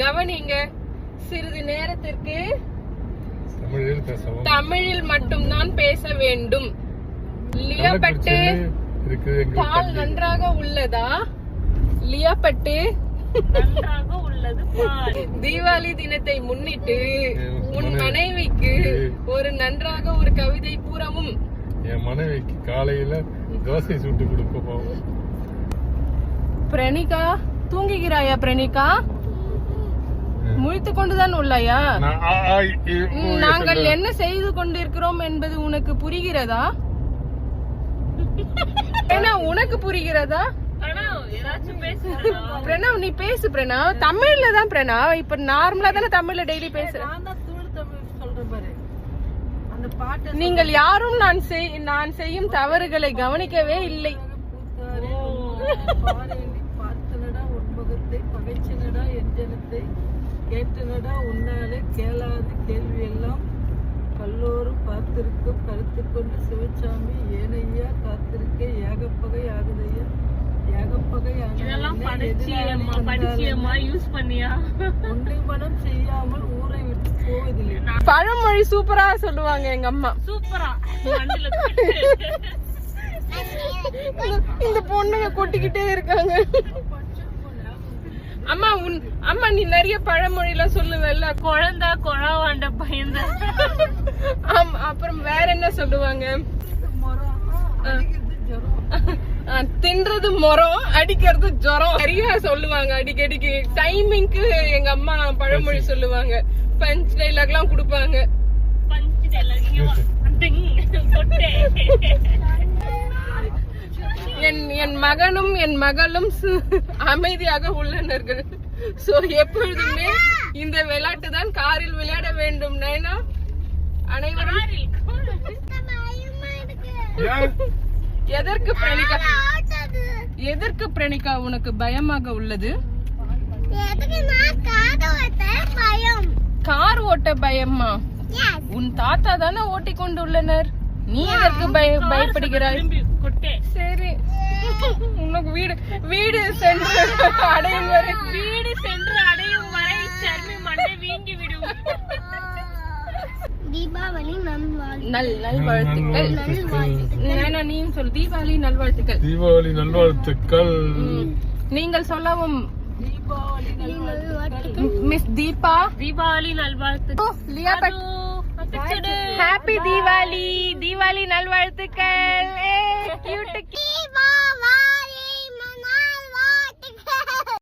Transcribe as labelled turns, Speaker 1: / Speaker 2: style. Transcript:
Speaker 1: கவனிங்க சிறிது நேரத்திற்கு
Speaker 2: தமிழில்
Speaker 1: மட்டும்தான் பேச வேண்டும்.
Speaker 2: எங்கள்
Speaker 1: பால். நன்றாக உள்ளதா? லியாபட்டு
Speaker 3: நன்றாக உள்ளது பால்.
Speaker 1: தீபாவளி தினத்தை முன்னிட்டு உன்
Speaker 2: மனைவி-
Speaker 1: மனைவிக்கு ஒரு நன்றாக ஒரு கவிதை கூறவும்.
Speaker 2: என் மனைவிக்கு காலையில தோசை சுட்டு கொடுக்க போவோம்.
Speaker 1: பிரணிகா தூங்குகிறாயா பிரணிகா? முழித்து கொண்டுதான் உள்ளாயா நாங்கள் என்ன செய்து கொண்டிருக்கிறோம் என்பது உனக்கு புரிகிறதா? ஏன்னா உனக்கு புரிகிறதா? பிரணவ் நீ பேசு பிரணவ். தமிழ்ல தான் பிரணவ். இப்ப நார்மலா தானே தமிழ்ல டெய்லி பேசுற.
Speaker 4: நான் தான் தூள் தமிழ் சொல்றேன் பாரு. அந்த பாட்டை
Speaker 1: நீங்கள் யாரும் நான் செய் நான் செய்யும் தவறுகளை கவனிக்கவே இல்லை.
Speaker 4: கேட்டனடா உன்னாலே கேளாத கேள்வி எல்லாம் கல்லோரும் பார்த்திருக்கும் கருத்து கொண்டு சிவசாமி ஏனையா காத்திருக்க ஏகப்பகை ஆகுதையா? ஏகப்பகை மனம் செய்யாமல் ஊரை விட்டு போவதில்லை.
Speaker 1: பழமொழி சூப்பரா சொல்லுவாங்க எங்க அம்மா.
Speaker 3: சூப்பரா.
Speaker 1: இந்த பொண்ணுங்க கொட்டிக்கிட்டே இருக்காங்க. அம்மா உன் அம்மா நீ நிறைய பழமொழி எல்லாம் சொல்லுவல்ல?
Speaker 3: குழந்தை குழவாண்ட பயந்த.
Speaker 1: ஆம், அப்புறம் வேற என்ன சொல்லுவாங்க? தின்றது மொரம் அடிக்கிறது ஜுரம். நிறைய சொல்லுவாங்க அடிக்கடிக்கு. டைமிங்க்கு எங்க அம்மா பழமொழி சொல்லுவாங்க. பஞ்ச் டைலாக் எல்லாம் கொடுப்பாங்க.
Speaker 3: பஞ்சு கொட்டே
Speaker 1: என் மகனும் என் மகளும் அமைதியாக உள்ளனர்கள் சோ எப்பொழுதுமே இந்த விளையாட்டு தான் காரில் விளையாட வேண்டும். நைனா? அனைவரும்? எதற்கு பிரணிகா? எதற்கு பிரணிகா உனக்கு பயமாக உள்ளது? கார் ஓட்ட பயமா உன் தாத்தா தானே ஓட்டிக் கொண்டுள்ளனர் நீ எதற்கு பய பயப்படுகிறாய்? உனக்கு வீடு வீடு சென்று அடையும் வரை.
Speaker 3: வீடு சென்று அடையும் வரை சர்மி மண்டை வீங்கி விடும்.
Speaker 5: தீபாவளி நல்வாழ்
Speaker 1: நல் நல்வாழ்த்துக்கள். நானா நீயும் சொல்லு. தீபாவளி நல்வாழ்த்துக்கள்.
Speaker 2: தீபாவளி நல்வாழ்த்துக்கள்.
Speaker 1: நீங்கள் சொல்லவும்.
Speaker 4: தீபாவளி
Speaker 1: மிஸ் தீபா.
Speaker 3: தீபாவளி நல்வாழ்த்து
Speaker 1: லியா பட் ஹாப்பி தீபாவளி. தீபாவளி நல்வாழ்த்துக்கள்.